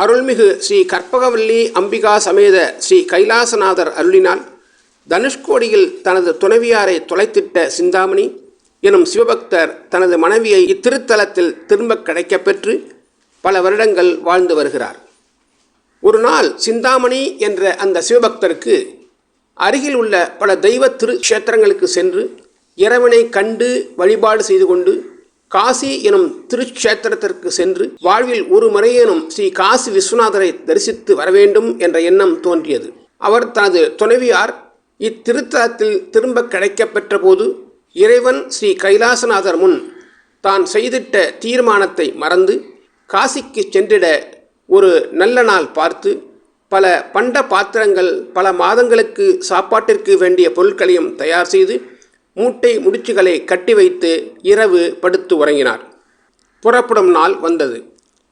அருள்மிகு ஸ்ரீ கற்பகவல்லி அம்பிகா சமேத ஸ்ரீ கைலாசநாதர் அருளினால் தனுஷ்கோடியில் தனது துணைவியாரை தொலைத்திட்ட சிந்தாமணி எனும் சிவபக்தர் தனது மனைவியை இத்திருத்தலத்தில் திரும்ப கிடைக்கப்பெற்று பல வருடங்கள் வாழ்ந்து வருகிறார். ஒரு நாள் சிந்தாமணி என்ற அந்த சிவபக்தருக்கு அருகில் உள்ள பல தெய்வ திருக்ஷேத்திரங்களுக்கு சென்று இறைவனை கண்டு வழிபாடு செய்து கொண்டு காசி எனும் திருக்ஷேத்திரத்திற்கு சென்று வாழ்வில் ஒரு முறையேனும் ஸ்ரீ காசி விஸ்வநாதரை தரிசித்து வரவேண்டும் என்ற எண்ணம் தோன்றியது. அவர் தனது துணைவியார் இத்திருத்தலத்தில் திரும்ப கிடைக்கப்பெற்ற போது இறைவன் ஸ்ரீ கைலாசநாதர் முன் தான் செய்திட்ட தீர்மானத்தை மறந்து காசிக்கு சென்றிட ஒரு நல்ல நாள் பார்த்து பல பண்ட பாத்திரங்கள் பல மாதங்களுக்கு சாப்பாட்டிற்கு வேண்டிய பொருட்களையும் தயார் செய்து மூட்டை முடிச்சுகளை கட்டி வைத்து இரவு படுத்து உறங்கினார். புறப்படும் நாள் வந்தது.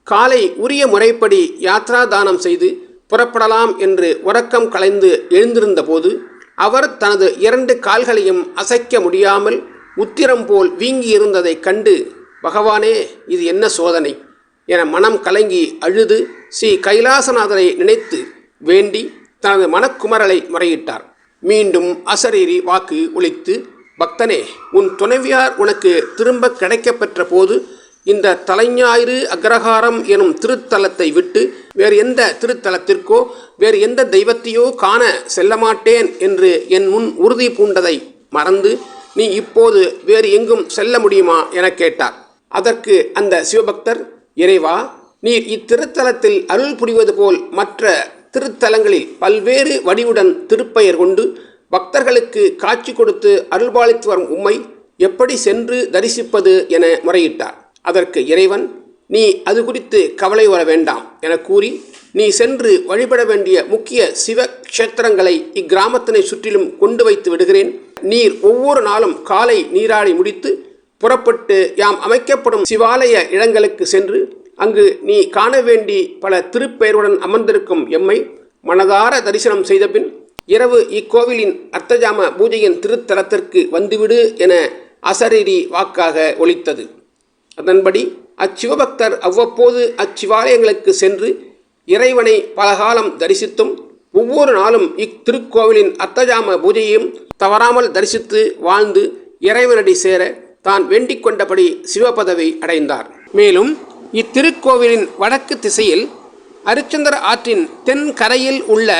காலை உரிய முறைப்படி யாத்ரா தானம் செய்து புறப்படலாம் என்று உறக்கம் கலைந்து எழுந்திருந்தபோது அவர் தனது இரண்டு கால்களையும் அசைக்க முடியாமல் உத்திரம் போல் வீங்கியிருந்ததைக் கண்டு பகவானே இது என்ன சோதனை என மனம் கலங்கி அழுது ஸ்ரீ கைலாசநாதரை நினைத்து வேண்டி தனது மனக்குமரலை முறையிட்டார். மீண்டும் அசரீரி வாக்கு ஒழித்து பக்தனே உன் துணைவியார் உனக்கு திரும்ப கிடைக்கப்பெற்ற போது இந்த தலைஞாயிறு அக்ரஹாரம் எனும் திருத்தலத்தை விட்டு வேறு எந்த திருத்தலத்திற்கோ வேறு எந்த தெய்வத்தையோ காண செல்ல மாட்டேன் என்று என் முன் உறுதி பூண்டதை மறந்து நீ இப்போது வேறு எங்கும் செல்ல முடியுமா என கேட்டார். அதற்கு அந்த சிவபக்தர் இறைவா நீர் இத்திருத்தலத்தில் அருள் புரிவது போல் மற்ற திருத்தலங்களில் பல்வேறு வடிவுடன் திருப்பெயர் கொண்டு பக்தர்களுக்கு காட்சி கொடுத்து அருள்பாலித்து வரும் உம்மை எப்படி சென்று தரிசிப்பது என முறையிட்டார். அதற்கு இறைவன் நீ அது குறித்து கவலை வர வேண்டாம் என கூறி நீ சென்று வழிபட வேண்டிய முக்கிய சிவ கஷேத்திரங்களை இக்கிராமத்தினை சுற்றிலும் கொண்டு வைத்து விடுகிறேன். நீர் ஒவ்வொரு நாளும் காலை நீராடி முடித்து புறப்பட்டு யாம் அமைக்கப்படும் சிவாலய இடங்களுக்கு சென்று அங்கு நீ காண வேண்டி பல திருப்பெயருடன் அமர்ந்திருக்கும் எம்மை மனதார தரிசனம் செய்தபின் இரவு இக்கோவிலின் அர்த்தஜாம பூஜையின் திருத்தலத்திற்கு வந்துவிடு என அசரீரி வாக்காக ஒலித்தது. அதன்படி அச்சிவபக்தர் அவ்வப்போது அச்சிவாலயங்களுக்கு சென்று இறைவனை பலகாலம் தரிசித்தும் ஒவ்வொரு நாளும் இத்திருக்கோவிலின் அர்த்தஜாம பூஜையையும் தவறாமல் தரிசித்து வாழ்ந்து இறைவனடி சேர தான் வேண்டிக் கொண்டபடி சிவபதவி அடைந்தார். மேலும் இத்திருக்கோவிலின் வடக்கு திசையில் அரிச்சந்திர ஆற்றின் தென் கரையில் உள்ள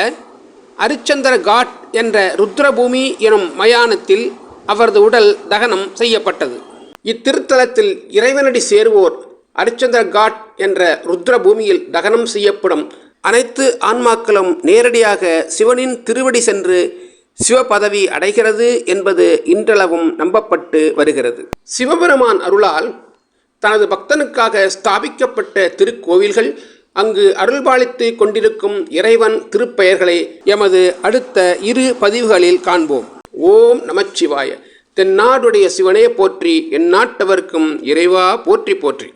அரிச்சந்திர காட் என்ற ருத்ரபூமி எனும் மயானத்தில் அவரது உடல் தகனம் செய்யப்பட்டது. இத்திருத்தலத்தில் இறைவனடி சேருவோர் அரிச்சந்திர காட் என்ற ருத்ரபூமியில் தகனம் செய்யப்படும் அனைத்து ஆன்மாக்களும் நேரடியாக சிவனின் திருவடி சென்று சிவபதவி அடைகிறது என்பது இன்றளவும் நம்பப்பட்டு வருகிறது. சிவபெருமான் அருளால் தனது பக்தனுக்காக ஸ்தாபிக்கப்பட்ட திருக்கோவில்கள் அங்கு அருள்பாலித்து கொண்டிருக்கும் இறைவன் திருப்பெயர்களை எமது அடுத்த இரு பதிவுகளில் காண்போம். ஓம் நமச்சிவாய. தென்னாடுடைய சிவனே போற்றி எந்நாட்டவர்க்கும் இறைவா போற்றி போற்றி.